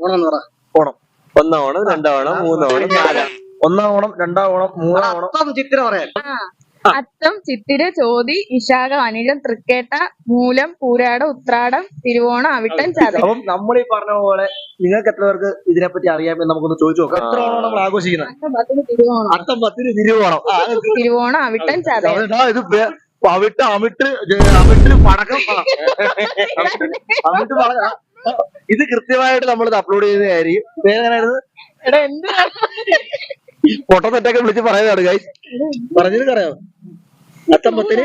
ഓണം എന്ന് പറ. ഓണം. ഒന്നാം ഓണം രണ്ടാം ഓണം മൂന്നാം ഓണം നാലാം ഒന്നാം ഓണം രണ്ടാം ഓണം മൂന്നാം ഓണം അത്തം ചിത്തിര പറയാൻ അത്തം ചിത്തിര ചോതി വിശാഖ അനിഴം തൃക്കേട്ട മൂലം പൂരാട ഉത്രാടം തിരുവോണം അവിട്ടം ചതയം. അപ്പം നമ്മൾ ഈ പറഞ്ഞ പോലെ നിങ്ങൾക്ക് എത്ര പേർക്ക് ഇതിനെപ്പറ്റി അറിയാമെന്ന് നമുക്കൊന്ന് ചോദിച്ചു നോക്കാം. എത്ര ഓണം നമ്മൾ ആഘോഷിക്കുന്നത്? അത്തം പത്തിന് തിരുവോണം. അത്തം പത്തിന് തിരുവോണം. ആ, തിരുവോണം അവിട്ടം ചതയം. ഇത് പേ- അവിട്ട് അമിട്ട് ജ- അമിട്ട് പടക്കം ആ. അമിട്ട് പടക്കം. ഇത് കൃത്യമായിട്ട് നമ്മൾ ഇത് അപ്ലോഡ് ചെയ്യുന്നതായിരിക്കും പേരെങ്ങനെയായിരുന്നു എടാ എന്ത് വിളിച്ച് പറയുന്നതാണ് ഗൈസ് പറഞ്ഞത് അറിയാമോ അത്തമ്പത്തിന്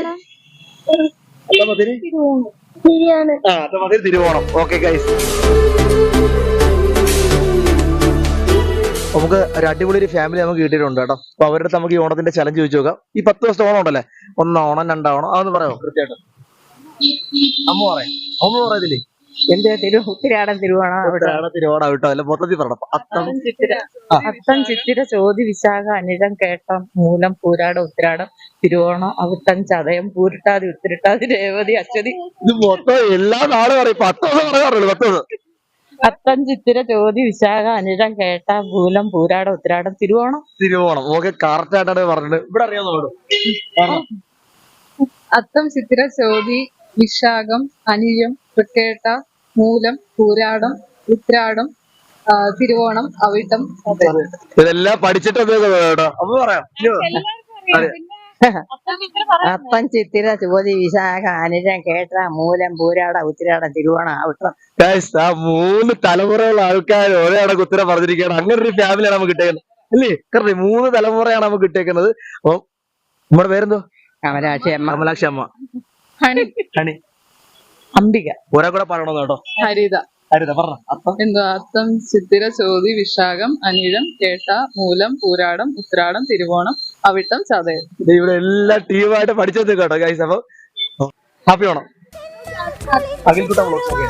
അത്തമ്പത്തിന് അത്തം പത്തിന് ആ അത്തമ്പത്തിന് തിരുവോണം ഓക്കെ ഗൈസ് നമുക്ക് ഒരു അടിപൊളി ഒരു ഫാമിലി നമുക്ക് കിട്ടിയിട്ടുണ്ട് കേട്ടോ. അപ്പൊ അവരുടെ നമുക്ക് ഈ ഓണത്തിന്റെ ചലഞ്ച് ചോദിച്ചു നോക്കാം. ഈ പത്ത് ദിവസത്തെ ഓണം ഉണ്ടല്ലേ? ഒന്ന് ഓണം രണ്ടാവണം അതൊന്ന് പറയാമോ കൃത്യമായിട്ട്. അമ്മ പറയാം. അമ്മ പറയത്തില്ലേ? തിരു തിരുവോണം അല്ല മൊത്തത്തിൽ പറയണം. അത്തം ചിത്തിര. അത്തം ചിത്തിര ചോതി വിശാഖ അനിഴം കേട്ടം മൂലം പൂരാട ഉത്തിരാടം തിരുവോണം അവിട്ടം ചതയം പൂരിട്ടാതി ഉത്തിരിട്ടാതി രേവതി അശ്വതി ഇത് മൊത്തം എല്ലാ നാളും പറയും പത്ത് ദിവസം പറയാറുള്ളൂ പത്ത് ദിവസം അത്തം ചിത്തിര ചോതി വിശാഖ അനിഴം കേട്ട മൂലം പൂരാട ഉത്തിരാടം തിരുവോണം. തിരുവോണം. ഓക്കെ കറക്റ്റ് ആയിട്ടാണ് ഇവിടെ അറിയാമോ അവിടെ അത്തം ചിത്തിര ചോതി വിശാഖം അനിഴം തൃക്കേട്ട മൂലം പൂരാടം ഉത്രാടം തിരുവോണം അവിട്ടം ഇതെല്ലാം പഠിച്ചിട്ട് അപ്പൊ പറയാം. അത്തം ചിത്തിര ചോതി വിശാഖ അനിഴം കേട്ട മൂലം പൂരാട ഉത്തിരാടം തിരുവോണം അവിട്ടം. ആ മൂന്ന് തലമുറയുള്ള ആൾക്കാർ ഒരേ അടക്ക് ഉത്തരം പറഞ്ഞിരിക്കുകയാണ്. അങ്ങനെ ഒരു ഫാമിലിയാണ് നമുക്ക് കിട്ടിയേക്കുന്നത്. അല്ലേ? കറി മൂന്ന് തലമുറയാണ് നമുക്ക് കിട്ടിയേക്കുന്നത്. അപ്പൊ നമ്മുടെ പേരെന്തോ? കമലാക്ഷി അമ്മ. കമലാക്ഷി അമ്മ. ഹണി. ഹണി. അംബിക. ഒരാ കൂടെ പറയണോ കേട്ടോ. ഹരിത. ഹരിത പറഞ്ഞ. അപ്പം എന്തുവാ അത്തം ചിത്തിര ചോതി വിശാഖം അനിഴം കേട്ട മൂലം പൂരാടം ഉത്രാടം തിരുവോണം അവിട്ടം ചതയം. ഇവിടെ എല്ലാ ടീമായിട്ട് പഠിച്ചത് കേട്ടോ ഗൈസ് അപ്പൊ ഹാപ്പി ഓണം ഓക്കെ തുമ്പപ്പൂക്കാവ്